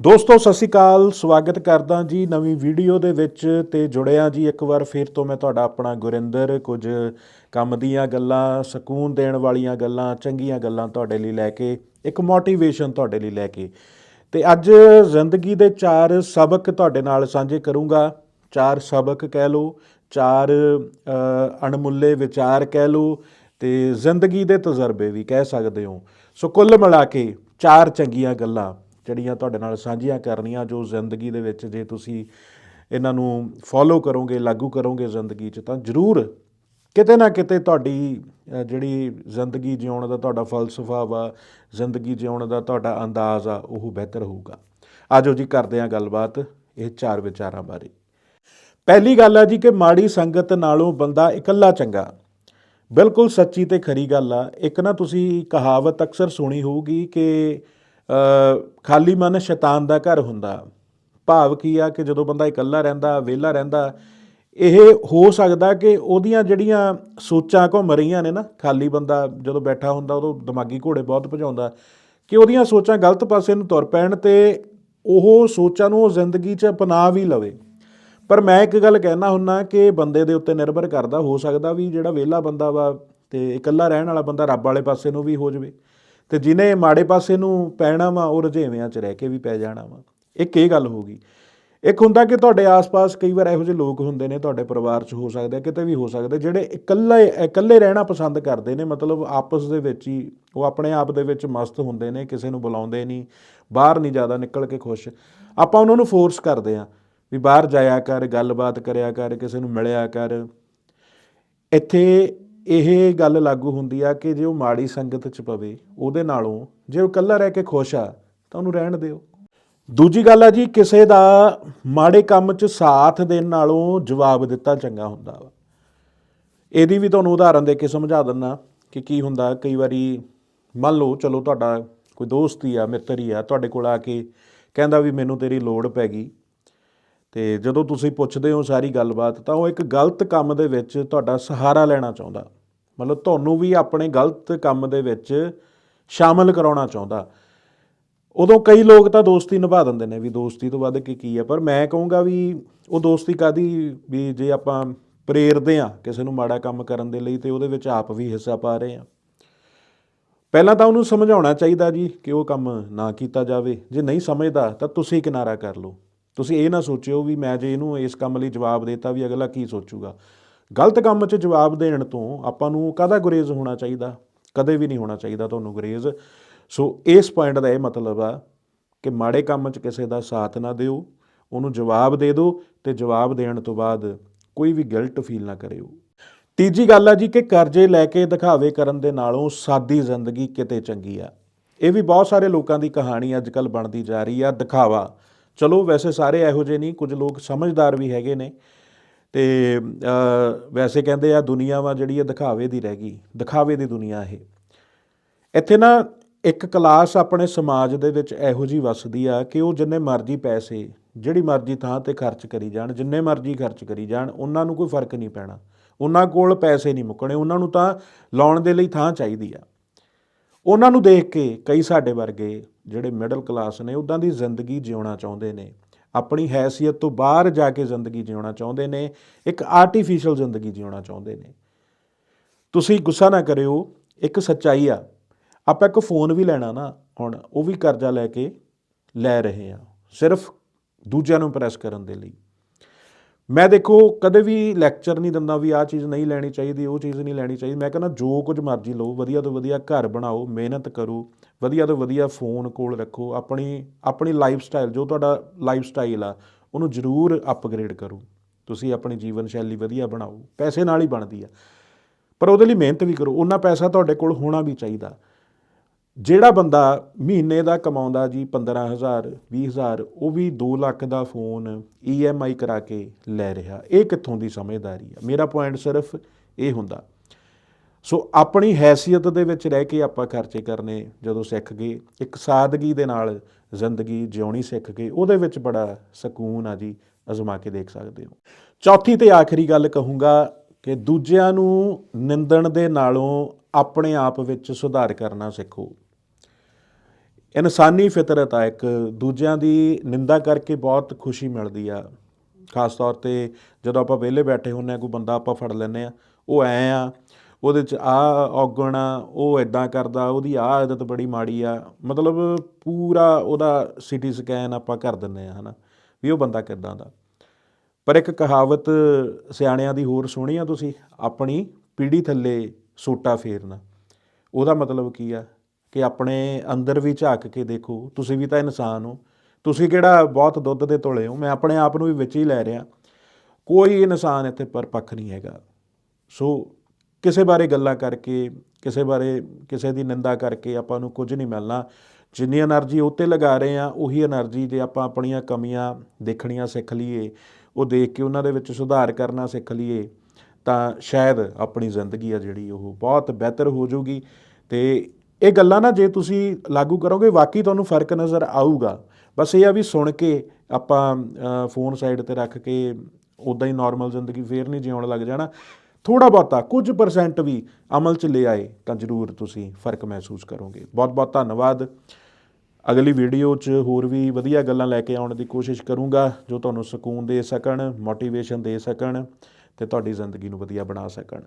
ਦੋਸਤੋ, ਸਤਿ ਸ਼੍ਰੀ ਅਕਾਲ। ਸਵਾਗਤ ਕਰਦਾ ਜੀ ਨਵੀਂ ਵੀਡੀਓ ਦੇ ਵਿੱਚ ਤੇ ਜੁੜਿਆ ਜੀ ਇੱਕ ਵਾਰ ਫਿਰ ਤੋਂ ਮੈਂ ਤੁਹਾਡਾ ਆਪਣਾ ਗੁਰਿੰਦਰ। ਕੁਝ ਕੰਮ ਦੀਆਂ ਗੱਲਾਂ, ਸਕੂਨ ਦੇਣ ਵਾਲੀਆਂ ਗੱਲਾਂ, ਚੰਗੀਆਂ ਗੱਲਾਂ ਤੁਹਾਡੇ ਲਈ ਲੈ ਕੇ, ਇੱਕ ਮੋਟੀਵੇਸ਼ਨ ਤੁਹਾਡੇ ਲਈ ਲੈ ਕੇ। ਤੇ ਅੱਜ ਜ਼ਿੰਦਗੀ ਦੇ ਚਾਰ ਸਬਕ ਤੁਹਾਡੇ ਨਾਲ ਸਾਂਝੇ ਕਰੂੰਗਾ। ਚਾਰ ਸਬਕ ਕਹਿ ਲਓ, ਚਾਰ ਅਣਮੁੱਲੇ ਵਿਚਾਰ ਕਹਿ ਲਓ ਤੇ ਜ਼ਿੰਦਗੀ ਦੇ ਤਜਰਬੇ ਵੀ ਕਹਿ ਸਕਦੇ ਹੋ। ਸੋ ਕੁੱਲ ਮਿਲਾ ਕੇ ਚਾਰ ਚੰਗੀਆਂ ਗੱਲਾਂ। ਜਿਹੜੀਆਂ ਤੁਹਾਡੇ ਨਾਲ ਸਾਂਝੀਆਂ ਕਰਨੀਆਂ ਜੋ ਜ਼ਿੰਦਗੀ ਦੇ ਵਿੱਚ ਜੇ ਤੁਸੀਂ ਇਹਨਾਂ ਨੂੰ ਫੋਲੋ ਕਰੋਗੇ, ਲਾਗੂ ਕਰੋਗੇ ਜ਼ਿੰਦਗੀ 'ਚ, ਤਾਂ ਜ਼ਰੂਰ ਕਿਤੇ ਨਾ ਕਿਤੇ ਤੁਹਾਡੀ ਜਿਹੜੀ ਜ਼ਿੰਦਗੀ ਜਿਉਣ ਦਾ ਤੁਹਾਡਾ ਫਲਸਫਾ ਵਾ, ਜ਼ਿੰਦਗੀ ਜਿਉਣ ਦਾ ਤੁਹਾਡਾ ਅੰਦਾਜ਼ ਆ, ਉਹ ਬਿਹਤਰ ਹੋਊਗਾ। ਆਜੋ ਜੀ, ਕਰਦੇ ਹਾਂ ਗੱਲਬਾਤ ਇਹ ਚਾਰ ਵਿਚਾਰਾਂ ਬਾਰੇ। ਪਹਿਲੀ ਗੱਲ ਆ ਜੀ ਕਿ ਮਾੜੀ ਸੰਗਤ ਨਾਲੋਂ ਬੰਦਾ ਇਕੱਲਾ ਚੰਗਾ। ਬਿਲਕੁਲ ਸੱਚੀ ਤੇ ਖਰੀ ਗੱਲ ਆ। ਇੱਕ ਨਾ ਤੁਸੀਂ ਕਹਾਵਤ ਅਕਸਰ ਸੁਣੀ ਹੋਊਗੀ ਕਿ ਖਾਲੀ ਮਨ ਸ਼ੈਤਾਨ ਦਾ ਘਰ ਹੁੰਦਾ। ਭਾਵ ਕੀ ਆ ਕਿ ਜਦੋਂ ਬੰਦਾ ਇਕੱਲਾ ਰਹਿੰਦਾ, ਵਿਹਲਾ ਰਹਿੰਦਾ, ਇਹ ਹੋ ਸਕਦਾ ਕਿ ਉਹਦੀਆਂ ਜਿਹੜੀਆਂ ਸੋਚਾਂ ਘੁੰਮ ਰਹੀਆਂ ਨੇ ਨਾ, ਖਾਲੀ ਬੰਦਾ ਜਦੋਂ ਬੈਠਾ ਹੁੰਦਾ, ਉਦੋਂ ਦਿਮਾਗੀ ਘੋੜੇ ਬਹੁਤ ਭਜਾਉਂਦਾ, ਕਿ ਉਹਦੀਆਂ ਸੋਚਾਂ ਗਲਤ ਪਾਸੇ ਨੂੰ ਤੁਰ ਪੈਣ ਤੇ ਉਹ ਸੋਚਾਂ ਨੂੰ ਉਹ ਜ਼ਿੰਦਗੀ 'ਚ ਅਪਣਾ ਵੀ ਲਵੇ। ਪਰ ਮੈਂ ਇੱਕ ਗੱਲ ਕਹਿਣਾ ਹੁੰਨਾ ਕਿ ਬੰਦੇ ਦੇ ਉੱਤੇ ਨਿਰਭਰ ਕਰਦਾ, ਹੋ ਸਕਦਾ ਵੀ ਜਿਹੜਾ ਵਿਹਲਾ ਬੰਦਾ ਵਾ ਤੇ ਇਕੱਲਾ ਰਹਿਣ ਵਾਲਾ ਬੰਦਾ ਰੱਬ ਵਾਲੇ ਪਾਸੇ ਨੂੰ ਵੀ ਹੋ ਜਾਵੇ। ਤੇ ਜਿਹਨੇ ਮਾੜੇ ਪਾਸੇ ਨੂੰ ਪੈਣਾ ਵਾ, ਉਹ ਰੁਝੇਵਿਆਂ 'ਚ ਰਹਿ ਕੇ ਵੀ ਪੈ ਜਾਣਾ ਵਾ। ਇੱਕ ਇਹ ਗੱਲ ਹੋ ਗਈ। ਇੱਕ ਹੁੰਦਾ ਕਿ ਤੁਹਾਡੇ ਆਸ-ਪਾਸ ਕਈ ਵਾਰ ਇਹੋ ਜਿਹੇ ਲੋਕ ਹੁੰਦੇ ਨੇ, ਤੁਹਾਡੇ ਪਰਿਵਾਰ 'ਚ ਹੋ ਸਕਦੇ, ਕਿਤੇ ਵੀ ਹੋ ਸਕਦੇ, ਜਿਹੜੇ ਇਕੱਲੇ ਇਕੱਲੇ ਰਹਿਣਾ ਪਸੰਦ ਕਰਦੇ ਨੇ, ਮਤਲਬ ਆਪਸ ਦੇ ਵਿੱਚ ਹੀ, ਉਹ ਆਪਣੇ ਆਪ ਦੇ ਵਿੱਚ ਮਸਤ ਹੁੰਦੇ ਨੇ, ਕਿਸੇ ਨੂੰ ਬੁਲਾਉਂਦੇ ਨਹੀਂ, ਬਾਹਰ ਨਹੀਂ ਜ਼ਿਆਦਾ ਨਿਕਲ ਕੇ ਖੁਸ਼। ਆਪਾਂ ਉਹਨਾਂ ਨੂੰ ਫੋਰਸ ਕਰਦੇ ਆ ਵੀ ਬਾਹਰ ਜਾਇਆ ਕਰ, ਗੱਲਬਾਤ ਕਰਿਆ ਕਰ, ਕਿਸੇ ਨੂੰ ਮਿਲਿਆ ਕਰ। ਇੱਥੇ ਇਹ ਗੱਲ ਲਾਗੂ ਹੁੰਦੀ ਆ ਕਿ ਜੇ ਉਹ ਮਾੜੀ ਸੰਗਤ 'ਚ ਪਵੇ, ਉਹਦੇ ਨਾਲੋਂ ਜੇ ਉਹ ਇਕੱਲਾ ਰਹਿ ਕੇ ਖੁਸ਼ ਆ, ਤਾਂ ਉਹਨੂੰ ਰਹਿਣ ਦਿਓ। ਦੂਜੀ ਗੱਲ ਆ ਜੀ, ਕਿਸੇ ਦਾ ਮਾੜੇ ਕੰਮ 'ਚ ਸਾਥ ਦੇਣ ਨਾਲੋਂ ਜਵਾਬ ਦਿੱਤਾ ਚੰਗਾ ਹੁੰਦਾ ਵਾ। ਇਹਦੀ ਵੀ ਤੁਹਾਨੂੰ ਉਦਾਹਰਨ ਦੇ ਕੇ ਸਮਝਾ ਦਿੰਦਾ ਕਿ ਕੀ ਹੁੰਦਾ, ਕਈ ਵਾਰੀ ਮੰਨ ਲਓ, ਚਲੋ ਤੁਹਾਡਾ ਕੋਈ ਦੋਸਤ ਹੀ ਆ, ਮਿੱਤਰ ਹੀ ਆ, ਤੁਹਾਡੇ ਕੋਲ ਆ ਕੇ ਕਹਿੰਦਾ ਵੀ ਮੈਨੂੰ ਤੇਰੀ ਲੋੜ ਪੈ ਗਈ। ਤੇ ਜਦੋਂ ਤੁਸੀਂ ਪੁੱਛਦੇ ਹੋ ਸਾਰੀ ਗੱਲਬਾਤ, ਤਾਂ ਉਹ ਇੱਕ ਗਲਤ ਕੰਮ ਦੇ ਵਿੱਚ ਤੁਹਾਡਾ ਸਹਾਰਾ ਲੈਣਾ ਚਾਹੁੰਦਾ। ਮਤਲਬ ਤੁਹਾਨੂੰ ਵੀ ਆਪਣੇ ਗਲਤ ਕੰਮ ਦੇ ਵਿੱਚ ਸ਼ਾਮਲ ਕਰਾਉਣਾ ਚਾਹੁੰਦਾ। ਉਦੋਂ ਕਈ ਲੋਕ ਤਾਂ ਦੋਸਤੀ ਨਿਭਾ ਦਿੰਦੇ ਨੇ ਵੀ ਦੋਸਤੀ ਤੋਂ ਵੱਧ ਕੇ ਕੀ ਹੈ ਪਰ ਮੈਂ ਕਹੂੰਗਾ ਵੀ ਉਹ ਦੋਸਤੀ ਕਾਦੀ ਵੀ ਜੇ ਆਪਾਂ ਪ੍ਰੇਰਦੇ ਆ ਕਿਸੇ ਨੂੰ ਮਾੜਾ ਕੰਮ ਕਰਨ ਦੇ ਲਈ ਤੇ ਉਹਦੇ ਵਿੱਚ ਆਪ ਵੀ ਹਿੱਸਾ ਪਾ ਰਹੇ ਆ ਪਹਿਲਾਂ ਤਾਂ ਉਹਨੂੰ ਸਮਝਾਉਣਾ ਚਾਹੀਦਾ ਜੀ ਕਿ ਉਹ ਕੰਮ ਨਾ ਕੀਤਾ ਜਾਵੇ। ਜੇ ਨਹੀਂ ਸਮਝਦਾ, ਤਾਂ ਤੁਸੀਂ ਕਿਨਾਰਾ ਕਰ ਲਓ। ਤੁਸੀਂ ਇਹ ਨਾ ਸੋਚਿਓ ਵੀ ਮੈਂ ਜੇ ਇਹਨੂੰ ਇਸ ਕੰਮ ਲਈ ਜਵਾਬ ਦੇਤਾ ਵੀ ਅਗਲਾ ਕੀ ਸੋਚੂਗਾ। ਗਲਤ ਕੰਮ 'ਚ ਜਵਾਬ ਦੇਣ ਤੋਂ ਆਪਾਂ ਨੂੰ ਕਾਹਦਾ ਗੁਰੇਜ਼ ਹੋਣਾ ਚਾਹੀਦਾ? ਕਦੇ ਵੀ ਨਹੀਂ ਹੋਣਾ ਚਾਹੀਦਾ ਤੁਹਾਨੂੰ ਗੁਰੇਜ਼। ਸੋ ਇਸ ਪੁਆਇੰਟ ਦਾ ਇਹ ਮਤਲਬ ਆ ਕਿ ਮਾੜੇ ਕੰਮ 'ਚ ਕਿਸੇ ਦਾ ਸਾਥ ਨਾ ਦਿਓ, ਉਹਨੂੰ ਜਵਾਬ ਦੇ ਦਿਓ ਤੇ ਜਵਾਬ ਦੇਣ ਤੋਂ ਬਾਅਦ ਕੋਈ ਵੀ ਗਿਲਟ ਫੀਲ ਨਾ ਕਰਿਓ। ਤੀਜੀ ਗੱਲ ਆ ਜੀ ਕਿ ਕਰਜ਼ੇ ਲੈ ਕੇ ਦਿਖਾਵੇ ਕਰਨ ਦੇ ਨਾਲੋਂ ਸਾਦੀ ਜ਼ਿੰਦਗੀ ਕਿਤੇ ਚੰਗੀ ਆ। ਇਹ ਵੀ ਬਹੁਤ ਸਾਰੇ ਲੋਕਾਂ ਦੀ ਕਹਾਣੀ ਅੱਜ ਕੱਲ ਬਣਦੀ ਜਾ ਰਹੀ ਆ, ਦਿਖਾਵਾ। ਚਲੋ ਵੈਸੇ ਸਾਰੇ ਇਹੋ ਜਿਹੇ ਨਹੀਂ, ਕੁਝ ਲੋਕ ਸਮਝਦਾਰ ਵੀ ਹੈਗੇ ਨੇ। ਤੇ ਵੈਸੇ ਕਹਿੰਦੇ ਆ ਦੁਨੀਆ ਵਾ ਜਿਹੜੀ ਆ ਦਿਖਾਵੇ ਦੀ ਰਹਿ ਗਈ, ਦਿਖਾਵੇ ਦੀ ਦੁਨੀਆ ਇਹ। ਇੱਥੇ ਨਾ ਇੱਕ ਕਲਾਸ ਆਪਣੇ ਸਮਾਜ ਦੇ ਵਿੱਚ ਇਹੋ ਜੀ ਵੱਸਦੀ ਆ ਕਿ ਉਹ ਜਿੰਨੇ ਮਰਜ਼ੀ ਪੈਸੇ, ਜਿਹੜੀ ਮਰਜ਼ੀ ਥਾਂ ਤੇ ਖਰਚ ਕਰੀ ਜਾਣ, ਜਿੰਨੇ ਮਰਜ਼ੀ ਖਰਚ ਕਰੀ ਜਾਣ, ਉਹਨਾਂ ਨੂੰ ਕੋਈ ਫ਼ਰਕ ਨਹੀਂ ਪੈਣਾ। ਉਹਨਾਂ ਕੋਲ ਪੈਸੇ ਨਹੀਂ ਮੁੱਕਣੇ, ਉਹਨਾਂ ਨੂੰ ਤਾਂ ਲਾਉਣ ਦੇ ਲਈ ਥਾਂ ਚਾਹੀਦੀ ਆ। ਉਹਨਾਂ ਨੂੰ ਦੇਖ ਕੇ ਕਈ ਸਾਡੇ ਵਰਗੇ ਜਿਹੜੇ ਮਿਡਲ ਕਲਾਸ ਨੇ ਉਦਾਂ ਦੀ ਜ਼ਿੰਦਗੀ ਜਿਉਣਾ ਚਾਹੁੰਦੇ ਨੇ। ਆਪਣੀ ਹੈਸੀਅਤ ਤੋਂ ਬਾਹਰ ਜਾ ਕੇ ਜ਼ਿੰਦਗੀ ਜਿਉਣਾ ਚਾਹੁੰਦੇ ਨੇ, ਇੱਕ ਆਰਟੀਫੀਸ਼ੀਅਲ ਜ਼ਿੰਦਗੀ ਜਿਉਣਾ ਚਾਹੁੰਦੇ ਨੇ। ਤੁਸੀਂ ਗੁੱਸਾ ਨਾ ਕਰਿਓ, ਇੱਕ ਸੱਚਾਈ ਆ। ਆਪਾਂ ਇੱਕ ਫੋਨ ਵੀ ਲੈਣਾ ਨਾ, ਹੁਣ ਉਹ ਵੀ ਕਰਜ਼ਾ ਲੈ ਕੇ ਲੈ ਰਹੇ ਆ, ਸਿਰਫ ਦੂਜਿਆਂ ਨੂੰ ਇੰਪ੍ਰੈਸ ਕਰਨ ਦੇ ਲਈ। ਮੈਂ ਦੇਖੋ, ਕਦੇ ਵੀ ਲੈਕਚਰ ਨਹੀਂ ਦਿੰਦਾ ਵੀ ਆਹ ਚੀਜ਼ ਨਹੀਂ ਲੈਣੀ ਚਾਹੀਦੀ, ਉਹ ਚੀਜ਼ ਨਹੀਂ ਲੈਣੀ ਚਾਹੀਦੀ। ਮੈਂ ਕਹਿੰਦਾ ਜੋ ਕੁਝ ਮਰਜ਼ੀ ਲਓ, ਵਧੀਆ ਤੋਂ ਵਧੀਆ ਘਰ ਬਣਾਓ, ਮਿਹਨਤ ਕਰੋ। ਵਧੀਆ ਤੋਂ ਵਧੀਆ ਫੋਨ ਕੋਲ ਰੱਖੋ, ਆਪਣੀ ਆਪਣੀ ਲਾਈਫ ਸਟਾਈਲ ਜੋ ਤੁਹਾਡਾ ਲਾਈਫ ਸਟਾਈਲ ਆ, ਉਹਨੂੰ ਜ਼ਰੂਰ ਅਪਗ੍ਰੇਡ ਕਰੋ। ਤੁਸੀਂ ਆਪਣੀ ਜੀਵਨ ਸ਼ੈਲੀ ਵਧੀਆ ਬਣਾਓ, ਪੈਸੇ ਨਾਲ ਹੀ ਬਣਦੀ ਆ। ਪਰ ਉਹਦੇ ਲਈ ਮਿਹਨਤ ਵੀ ਕਰੋ ਉਹਨਾਂ ਪੈਸਾ ਤੁਹਾਡੇ ਕੋਲ ਹੋਣਾ ਵੀ ਚਾਹੀਦਾ। ਜਿਹੜਾ ਬੰਦਾ ਮਹੀਨੇ ਦਾ ਕਮਾਉਂਦਾ ਜੀ 15000 20000 ਉਹ ਵੀ 2 ਲੱਖ ਦਾ ਫੋਨ EMI ਕਰਾ ਕੇ ਲੈ ਰਿਹਾ। ਇਹ ਕਿੱਥੋਂ ਦੀ ਸਮਝਦਾਰੀ ਆ? ਮੇਰਾ ਪੁਆਇੰਟ ਸਿਰਫ ਇਹ ਹੁੰਦਾ ਸੋ ਆਪਣੀ ਹੈਸੀਅਤ ਦੇ ਵਿੱਚ ਰਹਿ ਕੇ ਆਪਾਂ ਖਰਚੇ ਕਰਨੇ ਜਦੋਂ ਸਿੱਖ ਗਏ, ਇੱਕ ਸਾਦਗੀ ਦੇ ਨਾਲ ਜ਼ਿੰਦਗੀ ਜਿਉਣੀ ਸਿੱਖ ਗਏ, ਉਹਦੇ ਵਿੱਚ ਬੜਾ ਸਕੂਨ ਆ ਜੀ, ਅਜ਼ਮਾ ਕੇ ਦੇਖ ਸਕਦੇ ਹੋ। ਚੌਥੀ ਤੇ ਆਖਰੀ ਗੱਲ ਕਹੂੰਗਾ ਕਿ ਦੂਜਿਆਂ ਨੂੰ ਨਿੰਦਣ ਦੇ ਨਾਲੋਂ ਆਪਣੇ ਆਪ ਵਿੱਚ ਸੁਧਾਰ ਕਰਨਾ ਸਿੱਖੋ। ਇਨਸਾਨੀ ਫਿਤਰਤ ਆ ਇੱਕ, ਦੂਜਿਆਂ ਦੀ ਨਿੰਦਾ ਕਰਕੇ ਬਹੁਤ ਖੁਸ਼ੀ ਮਿਲਦੀ ਆ। ਖਾਸ ਤੌਰ ਤੇ ਜਦੋਂ ਆਪਾਂ ਵਿਹਲੇ ਬੈਠੇ ਹੁੰਨੇ ਆ ਕੋਈ ਬੰਦਾ ਆਪਾਂ ਫੜ ਲੈਨੇ ਆ ਉਹ ਐ ਆ ਉਹਦੇ ਚ ਆ ਔਗਣ ਆ ਉਹ ਇਦਾਂ ਕਰਦਾ, ਉਹਦੀ ਆ ਆਦਤ ਬੜੀ ਮਾੜੀ ਆ। ਮਤਲਬ ਪੂਰਾ ਉਹਦਾ ਸਿਟੀ ਸਕੈਨ ਆਪਾਂ ਕਰ ਦਿੰਨੇ ਆ ਹਨਾ, ਵੀ ਉਹ ਬੰਦਾ ਕਿੱਦਾਂ ਦਾ। ਪਰ ਇੱਕ ਕਹਾਵਤ ਸਿਆਣਿਆਂ ਦੀ ਹੋਰ ਸੁਣੀ ਆ ਤੁਸੀਂ, ਆਪਣੀ ਪੀੜੀ ਥੱਲੇ ਸੋਟਾ ਫੇਰਨਾ। ਉਹਦਾ ਮਤਲਬ ਕੀ ਆ? ਕਿ ਆਪਣੇ ਅੰਦਰ ਵੀ ਝਾਕ ਕੇ ਦੇਖੋ, ਤੁਸੀਂ ਵੀ ਤਾਂ ਇਨਸਾਨ ਹੋ। ਤੁਸੀਂ ਕਿਹੜਾ ਬਹੁਤ ਦੁੱਧ ਦੇ ਧੋਲੇ ਹੋ? ਮੈਂ ਆਪਣੇ ਆਪ ਨੂੰ ਵੀ ਵਿੱਚ ਹੀ ਲੈ ਰਿਹਾ। ਕੋਈ ਇਨਸਾਨ ਇੱਥੇ ਪਰਪੱਖ ਨਹੀਂ ਹੈਗਾ। ਸੋ ਕਿਸੇ ਬਾਰੇ ਗੱਲਾਂ ਕਰਕੇ, ਕਿਸੇ ਬਾਰੇ ਕਿਸੇ ਦੀ ਨਿੰਦਾ ਕਰਕੇ ਆਪਾਂ ਨੂੰ ਕੁਝ ਨਹੀਂ ਮਿਲਣਾ। ਜਿੰਨੀ એનર્ਜੀ ਉੱਤੇ ਲਗਾ ਰਹੇ ਆ ਉਹੀ એનર્ਜੀ ਜੇ ਆਪਾਂ ਆਪਣੀਆਂ ਕਮੀਆਂ ਦੇਖਣੀਆਂ ਸਿੱਖ ਲਈਏ, ਉਹ ਦੇਖ ਕੇ ਉਹਨਾਂ ਦੇ ਵਿੱਚ ਸੁਧਾਰ ਕਰਨਾ ਸਿੱਖ ਲਈਏ, ਤਾਂ ਸ਼ਾਇਦ ਆਪਣੀ ਜ਼ਿੰਦਗੀ ਆ ਜਿਹੜੀ ਉਹ ਬਹੁਤ ਬਿਹਤਰ ਹੋ ਜਾਊਗੀ। ਤੇ ਇਹ ਗੱਲਾਂ ਨਾ ਜੇ ਤੁਸੀਂ ਲਾਗੂ ਕਰੋਗੇ, ਵਾਕਈ ਤੁਹਾਨੂੰ ਫ਼ਰਕ ਨਜ਼ਰ ਆਊਗਾ। ਬਸ ਇਹ ਆ ਵੀ ਸੁਣ ਕੇ ਆਪਾਂ ਫੋਨ ਸਾਈਡ ਤੇ ਰੱਖ ਕੇ ਉਦਾਂ ਹੀ ਨਾਰਮਲ ਜ਼ਿੰਦਗੀ ਫੇਰ ਨਹੀਂ ਜਿਉਣ ਲੱਗ ਜਾਣਾ। ਥੋੜਾ ਬਹੁਤਾ ਕੁਝ ਪਰਸੈਂਟ ਵੀ ਅਮਲ 'ਚ ਲੈ ਆਏ, ਤਾਂ ਜ਼ਰੂਰ ਤੁਸੀਂ ਫ਼ਰਕ ਮਹਿਸੂਸ ਕਰੋਗੇ। ਬਹੁਤ ਬਹੁਤ ਧੰਨਵਾਦ। ਅਗਲੀ ਵੀਡੀਓ 'ਚ ਹੋਰ ਵੀ ਵਧੀਆ ਗੱਲਾਂ ਲੈ ਕੇ ਆਉਣ ਦੀ ਕੋਸ਼ਿਸ਼ ਕਰੂੰਗਾ, ਜੋ ਤੁਹਾਨੂੰ ਸਕੂਨ ਦੇ ਸਕਣ ਮੋਟੀਵੇਸ਼ਨ ਦੇ ਸਕਣ, ਤੇ ਤੁਹਾਡੀ ਜ਼ਿੰਦਗੀ ਨੂੰ ਵਧੀਆ ਬਣਾ ਸਕਣ।